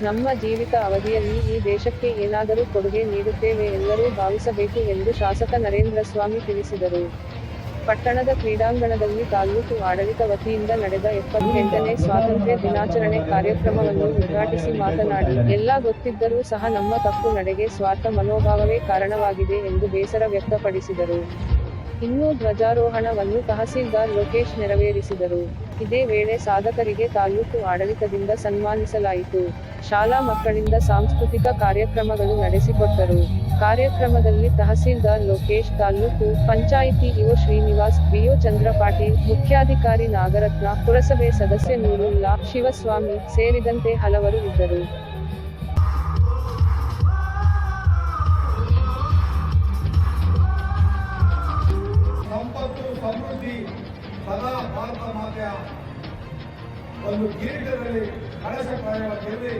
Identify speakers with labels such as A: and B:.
A: ನಮ್ಮ ಜೀವಿತ ಅವಧಿಯಲ್ಲಿ ಈ ದೇಶಕ್ಕೆ ಏನಾದರೂ ಕೊಡುಗೆ ನೀಡುತ್ತೇವೆ ಎಲ್ಲರೂ ಭಾವಿಸಬೇಕು ಎಂದು ಶಾಸಕ ನರೇಂದ್ರ ಸ್ವಾಮಿ ತಿಳಿಸಿದರು. ಪಟ್ಟಣದ ಕ್ರೀಡಾಂಗಣದಲ್ಲಿ ತಾಲೂಕು ಆಡಳಿತ ವತಿಯಿಂದ ನಡೆದ ಎಪ್ಪತ್ತೆಂಟನೇ ಸ್ವಾತಂತ್ರ್ಯ ದಿನಾಚರಣೆ ಕಾರ್ಯಕ್ರಮವನ್ನು ಉದ್ಘಾಟಿಸಿ ಮಾತನಾಡಿ, ಎಲ್ಲ ಗೊತ್ತಿದ್ದರೂ ಸಹ ನಮ್ಮ ತಪ್ಪು ನಡೆಗೆ ಸ್ವಾರ್ಥ ಮನೋಭಾವವೇ ಕಾರಣವಾಗಿದೆ ಎಂದು ಬೇಸರ ವ್ಯಕ್ತಪಡಿಸಿದರು. ಇನ್ನೂ ಧ್ವಜಾರೋಹಣವನ್ನು ತಹಸೀಲ್ದಾರ್ ಲೋಕೇಶ್ ನೆರವೇರಿಸಿದರು. ಇದೇ ವೇಳೆ ಸಾಧಕರಿಗೆ ತಾಲೂಕು ಆಡಳಿತದಿಂದ ಸನ್ಮಾನಿಸಲಾಯಿತು. ಶಾಲಾ ಮಕ್ಕಳಿಂದ ಸಾಂಸ್ಕೃತಿಕ ಕಾರ್ಯಕ್ರಮಗಳು ನಡೆಸಿಕೊಟ್ಟರು. ಕಾರ್ಯಕ್ರಮದಲ್ಲಿ ತಹಸೀಲ್ದಾರ್ ಲೋಕೇಶ್, ತಾಲೂಕು ಪಂಚಾಯಿತಿ ಇಒ ಶ್ರೀನಿವಾಸ್, ಬಿಒ ಚಂದ್ರ ಪಾಟೀಲ್ ಮುಖ್ಯಾಧಿಕಾರಿ ನಾಗರತ್ನ, ಪುರಸಭೆ ಸದಸ್ಯ ನೂರುಲ್ಲಾ ಶಿವಸ್ವಾಮಿ ಸೇರಿದಂತೆ ಹಲವರು ಇದ್ದರು.
B: ಸಮೃದ್ಧಿ. ಸದಾ ಭಾರತ ಮಾತೆಯ ಒಂದು ಕಿರೀಟದಲ್ಲಿ ಕಳಶ ಪ್ರಾಯವಾಗಿರಲಿ